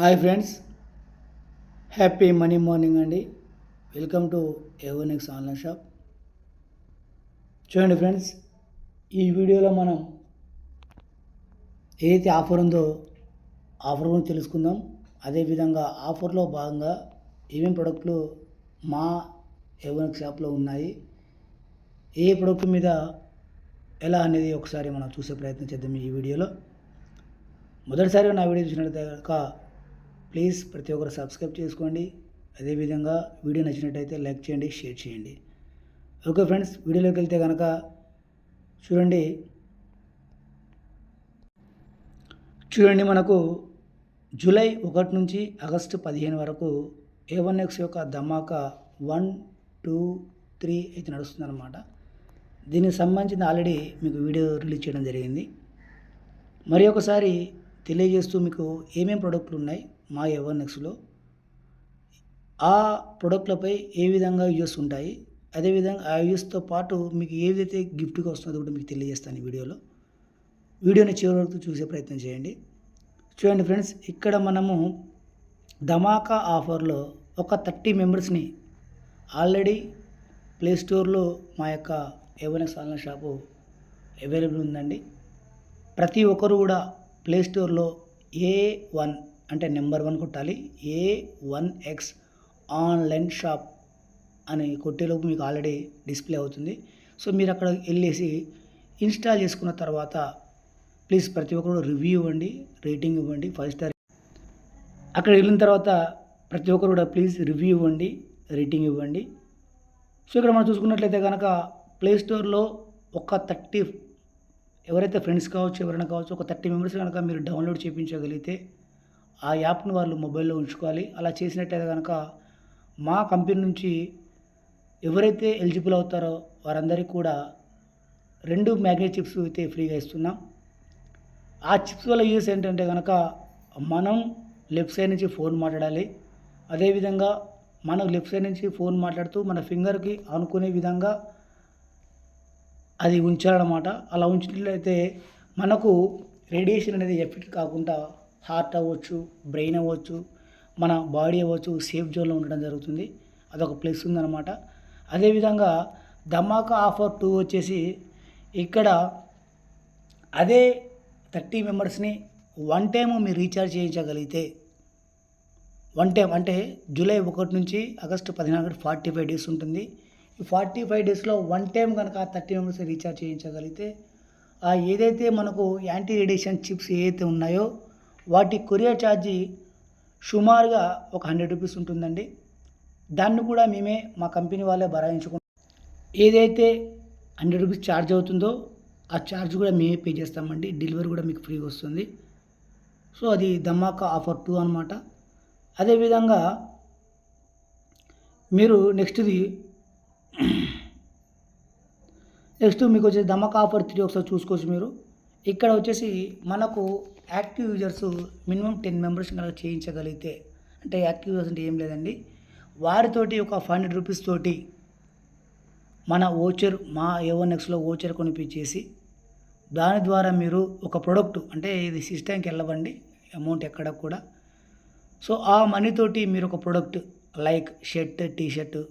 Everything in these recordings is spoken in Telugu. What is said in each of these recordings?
Hi friends happy money morning అండి. Welcome to Evonex online shop. చూడండి ఫ్రెండ్స్ ఈ వీడియోలో మనం ఏదైతే ఆఫర్ ఉందో ఆఫర్ గురించి తెలుసుకుందాం. అదేవిధంగా ఆఫర్లో భాగంగా ఏమేమి ప్రోడక్ట్లు మా ఎవోనెక్స్ షాప్లో ఉన్నాయి ఏ ప్రోడక్ట్ మీద ఎలా అనేది ఒకసారి మనం చూసే ప్రయత్నం చేద్దాం ఈ వీడియోలో. మొదటిసారిగా నా వీడియో చూసినట్లయితే కనుక ప్లీజ్ ప్రతి ఒక్కరు సబ్స్క్రైబ్ చేసుకోండి. అదేవిధంగా వీడియో నచ్చినట్టయితే లైక్ చేయండి షేర్ చేయండి. ఓకే ఫ్రెండ్స్ వీడియోలోకి వెళ్తే కనుక చూడండి. చూడండి మనకు జూలై ఒకటి నుంచి ఆగస్టు పదిహేను వరకు ఏ వన్ ఎక్స్ యొక్క ధమాకా వన్ టూ త్రీ అయితే నడుస్తుందన్నమాట. దీనికి సంబంధించిన ఆల్రెడీ మీకు వీడియో రిలీజ్ చేయడం జరిగింది. మరి ఒకసారి తెలియజేస్తూ మీకు ఏమేం ప్రోడక్ట్లు ఉన్నాయి? మా ఎవర్నెక్స్లో ఆ ప్రోడక్ట్లపై ఏ విధంగా యూజెస్ ఉంటాయి అదేవిధంగా ఆ యూజ్తో పాటు మీకు ఏదైతే గిఫ్ట్గా వస్తుందో కూడా మీకు తెలియజేస్తాను ఈ వీడియోలో. వీడియోని చివరి వరకు చూసే ప్రయత్నం చేయండి. చూడండి ఫ్రెండ్స్ ఇక్కడ మనము ధమాకా ఆఫర్లో ఒక థర్టీ మెంబర్స్ని ఆల్రెడీ ప్లే స్టోర్లో మా యొక్క ఎవరెక్స్ ఆన్లైన్ షాపు అవైలబుల్ ఉందండి. ప్రతి ఒక్కరు కూడా ప్లే స్టోర్లో ఏ వన్ అంటే నెంబర్ వన్ కొట్టాలి. A one X online shop అని కొట్టేలోపు మీకు ఆల్రెడీ డిస్ప్లే అవుతుంది. సో మీరు అక్కడ వెళ్ళేసి ఇన్స్టాల్ చేసుకున్న తర్వాత ప్లీజ్ ప్రతి ఒక్కరు రివ్యూ ఇవ్వండి రేటింగ్ ఇవ్వండి ఫైవ్ స్టార్ అక్కడ వెళ్ళిన తర్వాత ప్రతి ఒక్కరు కూడా ప్లీజ్ రివ్యూ ఇవ్వండి రేటింగ్ ఇవ్వండి. సో ఇక్కడ మనం చూసుకున్నట్లయితే కనుక ప్లేస్టోర్లో ఒక థర్టీ ఎవరైతే ఫ్రెండ్స్ కావచ్చు ఎవరైనా కావచ్చు ఒక థర్టీ మెంబర్స్ కనుక మీరు డౌన్లోడ్ చేయించగలిగితే ఆ యాప్ను వాళ్ళు మొబైల్లో ఉంచుకోవాలి. అలా చేసినట్టయితే కనుక మా కంపెనీ నుంచి ఎవరైతే ఎలిజిబుల్ అవుతారో వారందరికీ కూడా రెండు మ్యాగ్నెట్ చిప్స్ అయితే ఫ్రీగా ఇస్తున్నాం. ఆ చిప్స్ వల్ల యూస్ ఏంటంటే కనుక మనం లెఫ్ట్ సైడ్ నుంచి ఫోన్ మాట్లాడాలి. అదేవిధంగా మనం లెఫ్ట్ సైడ్ నుంచి ఫోన్ మాట్లాడుతూ మన ఫింగర్కి ఆనుకునే విధంగా అది ఉంచాలన్నమాట. అలా ఉంచినట్లయితే మనకు రేడియేషన్ అనేది ఎఫెక్ట్ కాకుండా హార్ట్ అవ్వచ్చు బ్రెయిన్ అవ్వచ్చు మన బాడీ అవ్వచ్చు సేఫ్ జోన్లో ఉండడం జరుగుతుంది. అదొక ప్లస్ ఉందన్నమాట. అదేవిధంగా ధమాకా ఆఫర్ టూ వచ్చేసి ఇక్కడ అదే థర్టీ మెంబర్స్ని వన్ టైం మీరు రీఛార్జ్ చేయించగలిగితే వన్ టైం అంటే జూలై ఒకటి నుంచి ఆగస్టు పద్నాలుగు ఫార్టీ ఫైవ్ డేస్ ఉంటుంది. ఈ ఫార్టీ ఫైవ్ డేస్లో వన్ టైం కనుక థర్టీ మెంబర్స్ రీఛార్జ్ చేయించగలిగితే ఆ ఏదైతే మనకు యాంటీ రేడియేషన్ చిప్స్ ఏదైతే ఉన్నాయో వాటి కొరియర్ ఛార్జీ సుమారుగా ఒక హండ్రెడ్ రూపీస్ ఉంటుందండి. దాన్ని కూడా మేమే మా కంపెనీ వాళ్ళే భరాయించుకుంటాం ఏదైతే హండ్రెడ్ రూపీస్ ఛార్జ్ అవుతుందో ఆ ఛార్జ్ కూడా మేమే పే చేస్తామండి. డెలివరీ కూడా మీకు ఫ్రీగా వస్తుంది. సో అది ధమాకా ఆఫర్ టూ అనమాట అదేవిధంగా మీరు నెక్స్ట్ది నెక్స్ట్ మీకు వచ్చేసి ధమాకా ఆఫర్ త్రీ ఒకసారి చూసుకోవచ్చు మీరు. ఇక్కడ వచ్చేసి మనకు active users minimum ten members కనుక చేయించగలిగితే అంటే యాక్టివ్ యూజర్స్ అంటే ఏం లేదండి వారితోటి ఒక ఫైవ్ హండ్రెడ్ రూపీస్ తోటి మన ఓచర్ మా ఏవన్ ఎక్స్లో ఓచర్ కొనిపించేసి దాని ద్వారా మీరు ఒక ప్రోడక్ట్ అంటే ఇది సిస్టమ్కి వెళ్ళవండి అమౌంట్ ఎక్కడ కూడా. సో ఆ మనీతోటి మీరు ఒక product like shirt T shirt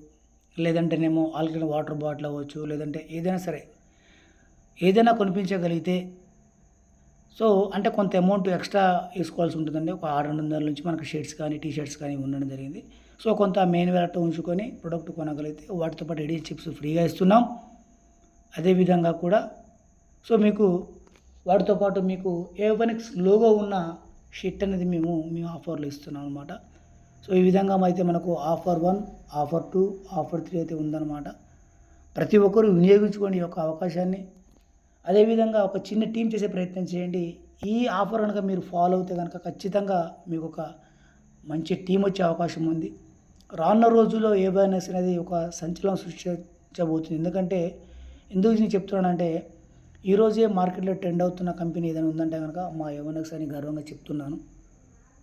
లేదంటేనేమో alkaline water bottle అవ్వచ్చు లేదంటే ఏదైనా సరే ఏదైనా కొనిపించగలిగితే సో అంటే కొంత అమౌంట్ ఎక్స్ట్రా వేసుకోవాల్సి ఉంటుందండి. ఒక ఆరు వందల నుంచి మనకు షర్ట్స్ కానీ టీ షర్ట్స్ కానీ ఉండడం జరిగింది. సో కొంత మెయిన్ వేలట్ ఉంచుకొని ప్రోడక్ట్ కొనగలిగితే వాటితో పాటు ఎడీ చిప్స్ ఫ్రీగా ఇస్తున్నాం. అదేవిధంగా కూడా సో మీకు వాటితో పాటు మీకు ఏవనిక్స్ లోగో ఉన్న షిట్ అనేది మేము మేము ఆఫర్లో ఇస్తున్నాం అనమాట సో ఈ విధంగా అయితే మనకు offer one offer two offer three అయితే ఉందన్నమాట. ప్రతి ఒక్కరూ వినియోగించుకోండి ఈ యొక్క అవకాశాన్ని అదేవిధంగా ఒక చిన్న టీం చేసే ప్రయత్నం చేయండి. ఈ ఆఫర్ కనుక మీరు ఫాలో అవుతే కనుక ఖచ్చితంగా మీకు ఒక మంచి టీం వచ్చే అవకాశం ఉంది. రానున్న రోజుల్లో ఏ అనేది ఒక సంచలనం సృష్టించబోతుంది. ఎందుకంటే ఎందుకు నేను చెప్తున్నానంటే ఈరోజే మార్కెట్లో ట్రెండ్ అవుతున్న కంపెనీ ఏదైనా ఉందంటే కనుక మా ఎవనెక్స్ అని గర్వంగా చెప్తున్నాను.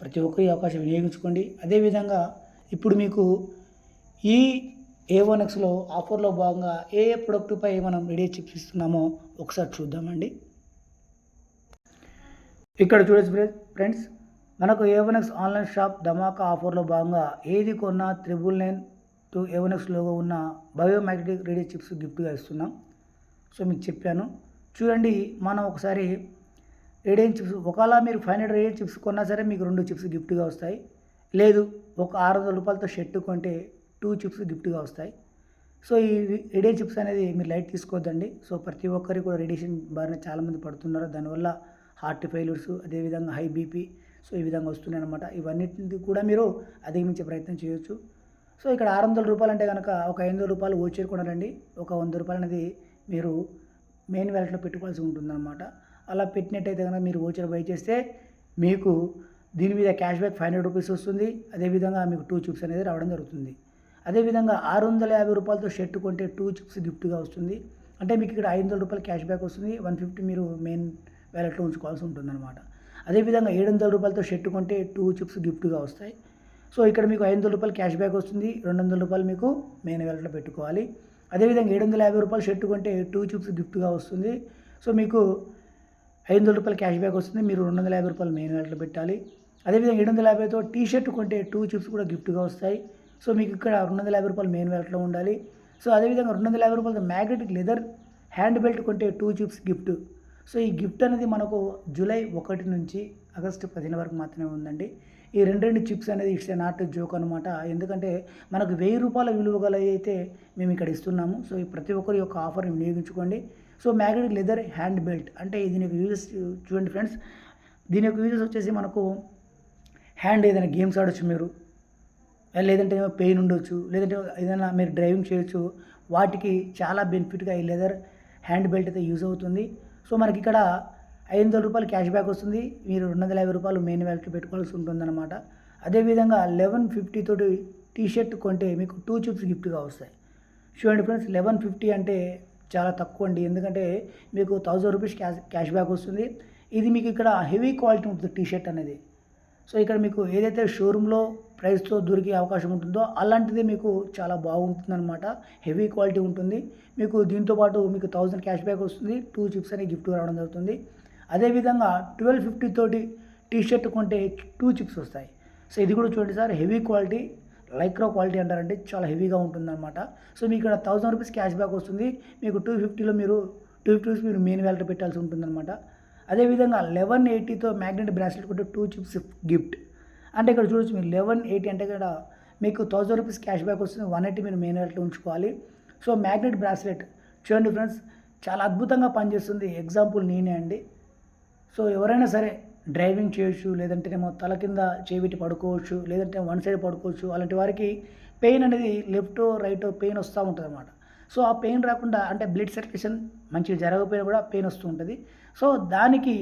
ప్రతి ఒక్కరు ఈ అవకాశం వినియోగించుకోండి. అదేవిధంగా ఇప్పుడు మీకు ఈ ఏ వన్ ఎక్స్లో ఆఫర్లో భాగంగా ఏ ఏ ప్రొడక్ట్పై మనం రెడీ చిప్స్ ఇస్తున్నామో ఒకసారి చూద్దామండి. ఇక్కడ చూడొచ్చు ఫ్రెండ్స్ మనకు ఏవనెక్స్ ఆన్లైన్ షాప్ ధమాకా ఆఫర్లో భాగంగా ఏది కొన్నా triple nine two Evonex logo ఉన్న బయోమాగ్నెటిక్ రేడియో చిప్స్ గిఫ్ట్గా ఇస్తున్నాం. సో మీకు చెప్పాను. చూడండి మనం ఒకసారి రేడియన్ చిప్స్ ఒకవేళ మీరు ఫైవ్ హండ్రెడ్ రేడియన్ చిప్స్ కొన్నా సరే మీకు రెండు చిప్స్ గిఫ్ట్గా వస్తాయి. లేదు ఒక ఆరు వందల రూపాయలతో షర్ట్ కొంటే టూ చిప్స్ గిఫ్ట్గా వస్తాయి. సో ఈ రేడియన్ చిప్స్ అనేది మీరు లైట్ తీసుకోవద్దండి. సో ప్రతి ఒక్కరికి కూడా రేడియేషన్ బారిన చాలామంది పడుతున్నారు. దానివల్ల హార్ట్ ఫెయిల్యూర్స్ అదేవిధంగా హై బీపీ సో ఈ విధంగా వస్తున్నాయి అనమాట ఇవన్నిటిని కూడా మీరు అధిగమించే ప్రయత్నం చేయొచ్చు. సో ఇక్కడ ఆరు వందల రూపాయలు అంటే కనుక ఒక ఐదు వందల రూపాయలు ఓచర్ కొనాలండి. ఒక వంద రూపాయలు అనేది మీరు మెయిన్ వ్యాలెట్లో పెట్టుకోవాల్సి ఉంటుందన్నమాట. అలా పెట్టినట్టయితే కనుక మీరు ఓచర్ బై చేస్తే మీకు దీని మీద cash back five hundred rupees వస్తుంది. అదేవిధంగా మీకు టూ చిప్స్ అనేది రావడం జరుగుతుంది. అదేవిధంగా ఆరు వందల యాభై రూపాయలతో షర్ట్ కొంటే టూ చిప్స్ గిఫ్ట్గా వస్తుంది. అంటే మీకు ఇక్కడ ఐదు వందల రూపాయలు క్యాష్ బ్యాక్ వస్తుంది. వన్ ఫిఫ్టీ మీరు మెయిన్ వ్యాలెట్లో ఉంచుకోవాల్సి ఉంటుందన్నమాట. అదేవిధంగా ఏడు వందల రూపాయలతో షర్ట్ కొంటే టూ చిప్స్ గిఫ్ట్గా వస్తాయి. సో ఇక్కడ మీకు ఐదు వందల రూపాయలు క్యాష్ బ్యాక్ వస్తుంది. రెండు వందల రూపాయలు మీకు మెయిన్ వ్యాలెట్లో పెట్టుకోవాలి. అదేవిధంగా ఏడు వందల యాభై రూపాయలు షర్ట్ కొంటే టూ చిప్స్ గిఫ్ట్గా వస్తుంది. సో మీకు ఐదు వందల రూపాయలు క్యాష్ బ్యాక్ వస్తుంది. మీరు రెండు వందల యాభై రూపాయలు మెయిన్ వ్యాలెట్లో పెట్టాలి. అదేవిధంగా ఏడు వందల యాభైతో టీ షర్ట్ కొంటే టూ చిప్స్ కూడా గిఫ్ట్గా వస్తాయి. సో మీకు ఇక్కడ రెండు వందల యాభై రూపాయలు మెయిన్ వెల్ట్లో ఉండాలి. సో అదేవిధంగా రెండు వందల యాభై రూపాయలతో మ్యాగ్నెటిక్ లెదర్ హ్యాండ్ బెల్ట్ కొంటే టూ చిప్స్ గిఫ్ట్ సో ఈ గిఫ్ట్ అనేది మనకు జూలై ఒకటి నుంచి ఆగస్టు పదిహేను వరకు మాత్రమే ఉందండి. ఈ రెండు రెండు చిప్స్ అనేది ఇట్స్ నాట్ జోక్ అనమాట ఎందుకంటే మనకు వెయ్యి రూపాయల విలువ గల అయితే మేము ఇక్కడ ఇస్తున్నాము. సో ఈ ప్రతి ఒక్కరి యొక్క ఆఫర్ని వినియోగించుకోండి. So magnetic leather hand belt అంటే దీని యొక్క యూజెస్ చూడండి ఫ్రెండ్స్ దీని యొక్క యూజెస్ వచ్చేసి మనకు హ్యాండ్ ఏదైనా గేమ్స్ ఆడొచ్చు మీరు. లేదంటే పెయిన్ ఉండొచ్చు లేదంటే ఏదైనా మీరు డ్రైవింగ్ చేయొచ్చు వాటికి చాలా బెనిఫిట్గా ఈ లెదర్ హ్యాండ్ బెల్ట్ అయితే యూజ్ అవుతుంది. సో మనకి ఇక్కడ ఐదు వందల రూపాయలు క్యాష్ బ్యాక్ వస్తుంది. మీరు రెండు వందల యాభై రూపాయలు మెయిన్ వ్యాలెట్ పెట్టుకోవాల్సి ఉంటుందన్నమాట. అదేవిధంగా లెవెన్ ఫిఫ్టీ తోటి టీ షర్ట్ కొంటే మీకు టూ చిప్స్ గిఫ్ట్గా వస్తాయి. చూడండి ఫ్రెండ్స్ లెవెన్ ఫిఫ్టీ అంటే చాలా తక్కువ అండి. ఎందుకంటే మీకు thousand rupees cash cash back వస్తుంది. ఇది మీకు ఇక్కడ హెవీ క్వాలిటీ ఉంటుంది టీ షర్ట్ అనేది. సో ఇక్కడ మీకు ఏదైతే షోరూంలో ప్రైస్తో దొరికే అవకాశం ఉంటుందో అలాంటిది మీకు చాలా బాగుంటుందన్నమాట. హెవీ క్వాలిటీ ఉంటుంది. మీకు దీంతోపాటు మీకు థౌజండ్ క్యాష్ బ్యాక్ వస్తుంది. టూ చిప్స్ అని గిఫ్ట్ రావడం జరుగుతుంది. అదేవిధంగా ట్వెల్వ్ ఫిఫ్టీ తోటి టీ షర్ట్ కొంటే టూ చిప్స్ వస్తాయి. సో ఇది కూడా చూడండి sir heavy quality lycra quality అంటారంటే చాలా హెవీగా ఉంటుందన్నమాట. సో మీకు ఇక్కడ థౌసండ్ రూపీస్ క్యాష్ బ్యాక్ వస్తుంది. మీకు టూ ఫిఫ్టీలో మీరు టూ ఫిఫ్టీ రూపీస్ మీరు మెయిన్ వ్యాలెట్ పెట్టాల్సి ఉంటుందన్నమాట. అదేవిధంగా లెవెన్ ఎయిటీతో మ్యాగ్నెట్ బ్రాస్లెట్ కూడా టూ చిప్స్ గిఫ్ట్ అంటే ఇక్కడ చూడొచ్చు మీరు లెవెన్ ఎయిటీ అంటే ఇక్కడ మీకు థౌసండ్ రూపీస్ క్యాష్ బ్యాక్ వస్తుంది. వన్ ఎయిటీ మీరు మెయిన్ అట్లా ఉంచుకోవాలి. సో మ్యాగ్నెట్ బ్రాస్లెట్ చూడండి ఫ్రెండ్స్ చాలా అద్భుతంగా పనిచేస్తుంది. ఎగ్జాంపుల్ నేనే అండి. సో ఎవరైనా సరే డ్రైవింగ్ చేయొచ్చు లేదంటేనేమో తల కింద చేపెట్టి పడుకోవచ్చు లేదంటే వన్ సైడ్ పడుకోవచ్చు అలాంటి వారికి పెయిన్ అనేది లెఫ్ట్ రైట్ పెయిన్ వస్తూ ఉంటుంది అన్నమాట సో ఆ పెయిన్ రాకుండా అంటే బ్లడ్ సర్క్యులేషన్ మంచిగా జరగకపోయినా కూడా పెయిన్ వస్తూ ఉంటుంది. సో దానికి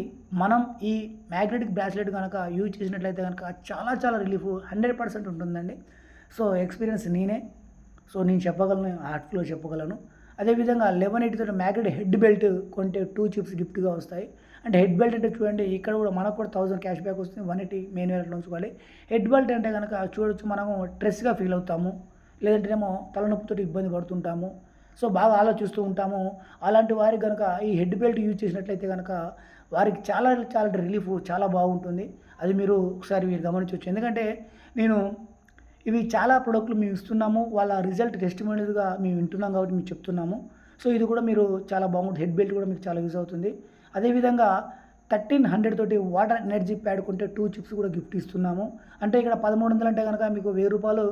మనం ఈ మ్యాగ్నెటిక్ బ్రాస్లెట్ కనుక యూజ్ చేసినట్లయితే కనుక చాలా చాలా రిలీఫ్ హండ్రెడ్ పర్సెంట్ ఉంటుందండి. సో ఎక్స్పీరియన్స్ నేనే. సో నేను చెప్పగలను హార్ట్ఫుల్లో చెప్పగలను. అదేవిధంగా లెవెన్ ఎయిటీతో మ్యాగ్నెట్ హెడ్ బెల్ట్ కొంటే టూ చిప్స్ గిఫ్ట్గా వస్తాయి. అంటే హెడ్ బెల్ట్ అంటే చూడండి ఇక్కడ కూడా మనకు కూడా థౌసండ్ క్యాష్ బ్యాక్ వస్తుంది వన్ ఎయిటీ మెయిన్ వ్యాలెట్లో ఉంచుకోవాలి హెడ్ బెల్ట్ అంటే కనుక చూడొచ్చు మనము స్ట్రెస్గా ఫీల్ అవుతాము. లేదంటేనేమో తలనొప్పితో ఇబ్బంది పడుతుంటాము. సో బాగా ఆలోచిస్తూ ఉంటాము. అలాంటి వారికి కనుక ఈ హెడ్ బెల్ట్ యూజ్ చేసినట్లయితే కనుక వారికి చాలా చాలా రిలీఫ్ చాలా బాగుంటుంది. అది మీరు ఒకసారి మీరు గమనించవచ్చు. ఎందుకంటే నేను ఇవి చాలా ప్రోడక్ట్లు మేము ఇస్తున్నాము. వాళ్ళ రిజల్ట్ టెస్టిమోనియల్గా మేము వింటున్నాం కాబట్టి మేము చెప్తున్నాము. సో ఇది కూడా మీరు చాలా బాగుంటుంది. హెడ్ బెల్ట్ కూడా మీకు చాలా యూజ్ అవుతుంది. అదేవిధంగా థర్టీన్ హండ్రెడ్ తోటి వాటర్ ఎనర్జీ ప్యాడ్ కొంటే టూ చిప్స్ కూడా గిఫ్ట్ ఇస్తున్నాము. అంటే ఇక్కడ పదమూడు వందలు అంటే కనుక మీకు వెయ్యి రూపాయలు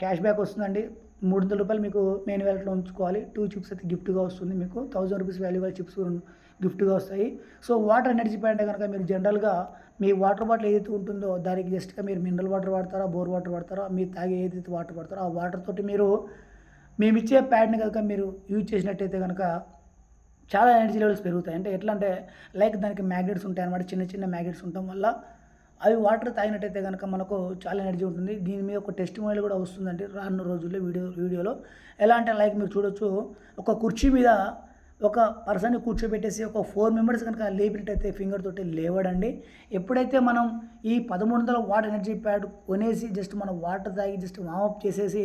క్యాష్ బ్యాక్ వస్తుందండి. మూడు వందల రూపాయలు మీకు మెయిన్ వ్యాలెట్లో ఉంచుకోవాలి. టూ చిప్స్ అయితే గిఫ్ట్గా వస్తుంది మీకు. థౌజండ్ రూపీస్ వాల్యూ చిప్స్ గిఫ్ట్గా వస్తాయి. సో వాటర్ ఎనర్జీ ప్యాడ్ కనుక మీరు జనరల్గా మీ వాటర్ బాటిల్ ఏదైతే ఉంటుందో దానికి జస్ట్గా మీరు మినరల్ వాటర్ వాడతారా బోర్ వాటర్ వాడతారా మీరు తాగే ఏదైతే వాటర్ వాడతారో ఆ వాటర్ తోటి మీరు మేము ఇచ్చే ప్యాడ్ని కనుక మీరు యూజ్ చేసినట్టయితే కనుక చాలా ఎనర్జీ లెవెల్స్ పెరుగుతాయి. అంటే ఎట్లా అంటే లైక్ దానికి మ్యాగ్నెట్స్ ఉంటాయి అనమాట చిన్న చిన్న మ్యాగ్నెట్స్ ఉండటం వల్ల అవి వాటర్ తాగినట్టయితే కనుక మనకు చాలా ఎనర్జీ ఉంటుంది. దీని మీద ఒక టెస్ట్ మొబైల్ కూడా వస్తుందండి రానున్న రోజుల్లో వీడియో వీడియోలో. ఎలా అంటే లైక్ మీరు చూడొచ్చు ఒక కుర్చీ మీద ఒక పర్సన్ని కూర్చోబెట్టేసి ఒక ఫోర్ మెంబర్స్ కనుక లేపినట్టయితే ఫింగర్ తోటి లేవడండి. ఎప్పుడైతే మనం ఈ పదమూడు వందల వాటర్ ఎనర్జీ ప్యాడ్ కొనేసి జస్ట్ మనం వాటర్ తాగి జస్ట్ వామప్ చేసేసి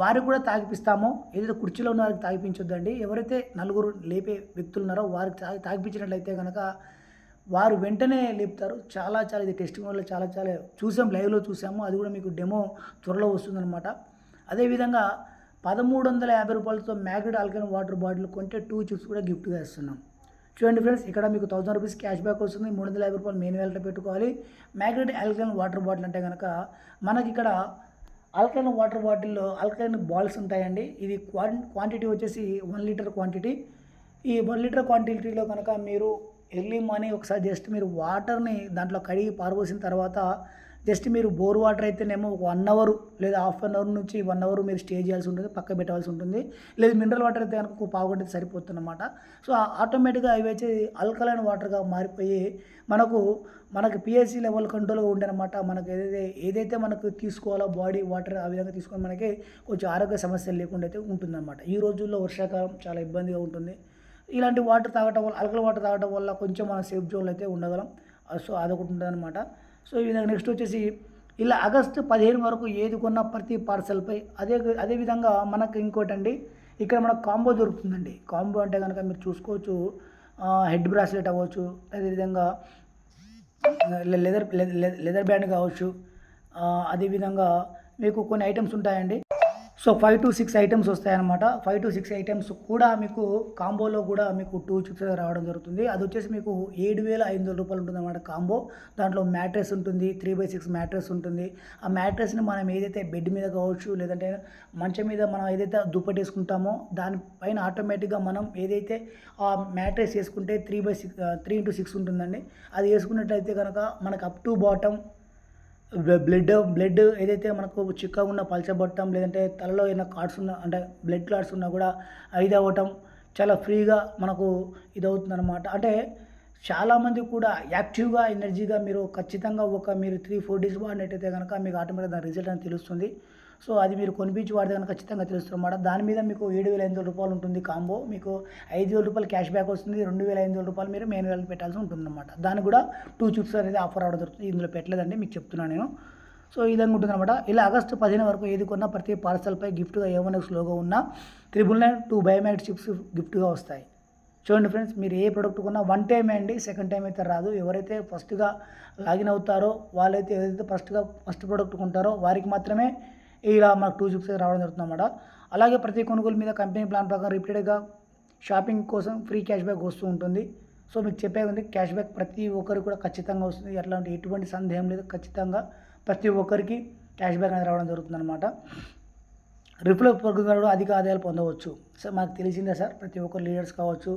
వారికి కూడా తాగిపిస్తామో ఏదైతే కుర్చీలో ఉన్న వారికి తాగిపించొద్దండి. ఎవరైతే నలుగురు లేపే వ్యక్తులు ఉన్నారో వారికి తాగి తాగిపించినట్లయితే కనుక వారు వెంటనే లేపుతారు. చాలా చాలా ఇది టెస్ట్ వల్ల చాలా చాలా చూసాం లైవ్లో చూసాము. అది కూడా మీకు డెమో త్వరలో వస్తుందన్నమాట. అదేవిధంగా పదమూడు వందల యాభై రూపాయలతో మ్యాగ్నెట్ ఆల్కలైన్ వాటర్ బాటిల్ కొంటే టూ చిప్స్ కూడా గిఫ్ట్గా ఇస్తున్నాం. చూడండి ఫ్రెండ్స్ ఇక్కడ మీకు థౌసండ్ రూపీస్ క్యాష్ బ్యాక్ వస్తుంది. మూడు వందల యాభై రూపాయలు మెయిన్ వ్యాలెట్ పెట్టుకోవాలి. మ్యాగ్నెట్ ఆల్కలైన్ వాటర్ బాటిల్ అంటే కనుక మనకి ఇక్కడ ఆల్కలైన్ వాటర్ బాటిల్లో ఆల్కలైన్ బాల్స్ ఉంటాయండి. ఇది క్వాన్ క్వాంటిటీ వచ్చేసి వన్ లీటర్ క్వాంటిటీ ఈ వన్ లీటర్ క్వాంటిటీలో కనుక మీరు ఎర్లీ మార్నింగ్ ఒకసారి జస్ట్ మీరు వాటర్ని దాంట్లో కడిగి పారబోసిన తర్వాత జస్ట్ మీరు బోర్ వాటర్ అయితేనేమో ఒక వన్ అవర్ లేదా హాఫ్ అన్ అవర్ నుంచి వన్ అవర్ మీరు స్టే చేయాల్సి ఉంటుంది పక్క పెట్టాల్సి ఉంటుంది. లేదు మినరల్ వాటర్ అయితే కనుక పావుగంట సరిపోతుందన్నమాట సరిపోతుంది అనమాట సో ఆటోమేటిక్గా అవి వచ్చి అల్కలైన్ వాటర్గా మారిపోయి మనకు మనకు పిఎస్సి లెవెల్ కంట్రోల్గా ఉండేనమాట మనకు ఏదైతే ఏదైతే మనకు తీసుకోవాలో బాడీ వాటర్ ఆ విధంగా తీసుకొని మనకి కొంచెం ఆరోగ్య సమస్యలు లేకుండా అయితే ఉంటుందన్నమాట. ఈ రోజుల్లో వర్షాకాలం చాలా ఇబ్బందిగా ఉంటుంది. ఇలాంటి వాటర్ తాగటం వల్ల అల్కల్ వాటర్ తాగటం వల్ల కొంచెం మనం సేఫ్ జోన్లో అయితే ఉండగలం. సో అదొకటి ఉంటుంది అనమాట సో ఈ విధంగా నెక్స్ట్ వచ్చేసి ఇలా ఆగస్టు పదిహేను వరకు ఏది కొన్నా ప్రతి పార్సల్పై అదే అదేవిధంగా మనకు ఇంకోటండి ఇక్కడ మనకు కాంబో దొరుకుతుందండి. కాంబో అంటే కనుక మీరు చూసుకోవచ్చు హెడ్ బ్రాస్లెట్ అవ్వచ్చు అదేవిధంగా లెదర్ లెదర్ బ్యాండ్ కావచ్చు అదేవిధంగా మీకు కొన్ని ఐటమ్స్ ఉంటాయండి. So five to six items వస్తాయన్నమాట. ఫైవ్ టు సిక్స్ ఐటమ్స్ కూడా మీకు కాంబోలో కూడా మీకు టూ చిప్స్ రావడం జరుగుతుంది. అది వచ్చేసి మీకు ఏడు వేల ఐదు వందల రూపాయలు ఉంటుందన్నమాట కాంబో. దాంట్లో మ్యాట్రెస్ ఉంటుంది త్రీ బై సిక్స్ మ్యాట్రెస్ ఉంటుంది. ఆ మ్యాట్రెస్ని మనం ఏదైతే బెడ్ మీద కావచ్చు లేదంటే మంచం మీద మనం ఏదైతే దుప్పటి వేసుకుంటామో దానిపైన ఆటోమేటిక్గా మనం ఏదైతే ఆ మ్యాట్రెస్ వేసుకుంటే three by six three into six ఉంటుందండి. అది వేసుకున్నట్లయితే కనుక మనకు up to bottom blood blood ఏదైతే మనకు చిక్కగా ఉన్న పలచబట్టం లేదంటే తలలో ఏదైనా కార్డ్స్ ఉన్న అంటే బ్లడ్ క్లాట్స్ ఉన్నా కూడా ఇది అవ్వటం చాలా ఫ్రీగా మనకు ఇది అనమాట అంటే చాలామంది కూడా యాక్టివ్గా ఎనర్జీగా మీరు ఖచ్చితంగా ఒక మీరు త్రీ ఫోర్ డేస్ వాడినట్టయితే కనుక మీకు ఆటోమేటిక్గా దాని రిజల్ట్ అని తెలుస్తుంది. సో అది మీరు కొనిపించి వాడితే కనుక ఖచ్చితంగా తెలుస్తుంది దాని మీద మీకు ఏడు వేల ఐదు వందల రూపాయలు ఉంటుంది కాంబో. మీకు ఐదు వేల రూపాయలు క్యాష్ బ్యాక్ వస్తుంది రెండు వేల ఐదు వందల రూపాయలు మీరు మెయిన్ వేలు పెట్టాల్సి ఉంటుంది అనమాట దానికి కూడా టూ చిప్స్ అనేది ఆఫర్ అవడం జరుగుతుంది. ఇందులో పెట్టలేదండి మీకు చెప్తున్నాను నేను. సో ఈ విధంగా ఉంటుందన్నమాట ఇలా ఆగస్టు పదిహేను వరకు ఏది కొన్నా ప్రతి పార్సల్పై గిఫ్ట్గా ఏమైనా లోగో ఉన్న triple nine two biomat chips గిఫ్ట్గా వస్తాయి. చూడండి ఫ్రెండ్స్ మీరు ఏ ప్రోడక్ట్ కొన్నా వన్ టైం అండి సెకండ్ టైం అయితే రాదు. ఎవరైతే ఫస్ట్గా లాగిన్ అవుతారో వాళ్ళైతే ఏదైతే ఫస్ట్గా ఫస్ట్ ప్రోడక్ట్ కొంటారో వారికి మాత్రమే ఇలా మాకు టూ సిక్స్ రావడం జరుగుతుంది అన్నమాట అలాగే ప్రతి కొనుగోలు మీద కంపెనీ ప్లాన్ ప్రకారం రిపీటెడ్గా షాపింగ్ కోసం ఫ్రీ క్యాష్ బ్యాక్ వస్తూ ఉంటుంది. సో మీకు చెప్పేది ఉంది క్యాష్ బ్యాక్ ప్రతి ఒక్కరికి కూడా ఖచ్చితంగా వస్తుంది. ఎట్లాంటి ఎటువంటి సందేహం లేదు ఖచ్చితంగా ప్రతి ఒక్కరికి క్యాష్ బ్యాక్ అనేది రావడం జరుగుతుంది అనమాట రిఫ్లో ప్రోగ్రామ్ అధిక ఆదాయాలు పొందవచ్చు. సో మాకు తెలిసిందే సార్ ప్రతి ఒక్కరు లీడర్స్ కావచ్చు.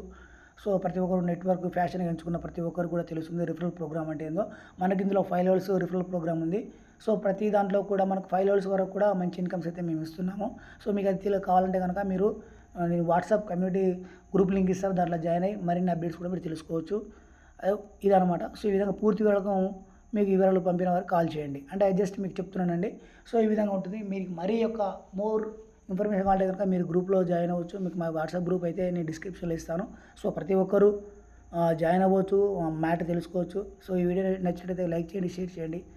సో ప్రతి ఒక్కరు నెట్వర్క్ ఫ్యాషన్ ఎంచుకున్న ప్రతి ఒక్కరు కూడా తెలుస్తుంది రిఫరల్ ప్రోగ్రామ్ అంటే ఏందో. మనకి ఇందులో ఫైవ్ లెవెల్స్ రిఫరల్ ప్రోగ్రామ్ ఉంది. సో ప్రతి దాంట్లో కూడా మనకు ఫైవ్ లెవెల్స్ వరకు కూడా మంచి ఇన్కమ్స్ అయితే మేము ఇస్తున్నాము. సో మీకు అది తెలు- కావాలంటే కనుక మీరు నేను వాట్సాప్ కమ్యూనిటీ గ్రూప్ లింక్ ఇస్తారు దాంట్లో జాయిన్ అయ్యి మరిన్ని అప్డేట్స్ కూడా మీరు తెలుసుకోవచ్చు. ఇదనమాట సో ఈ విధంగా పూర్తి వివరకం మీకు ఈ వివరాలు పంపిన వారికి కాల్ చేయండి. అంటే అది జస్ట్ మీకు చెప్తున్నానండి. సో ఈ విధంగా ఉంటుంది. మీకు మరీ యొక్క మోర్ ఇన్ఫర్మేషన్ కావాలంటే కనుక మీరు గ్రూప్లో జాయిన్ అవ్వచ్చు. మీకు మా వాట్సాప్ గ్రూప్ అయితే నేను డిస్క్రిప్షన్లో ఇస్తాను. సో ప్రతి ఒక్కరూ జాయిన్ అవ్వచ్చు మ్యాటర్ తెలుసుకోవచ్చు. సో ఈ వీడియో నచ్చినట్లయితే లైక్ చేయండి షేర్ చేయండి.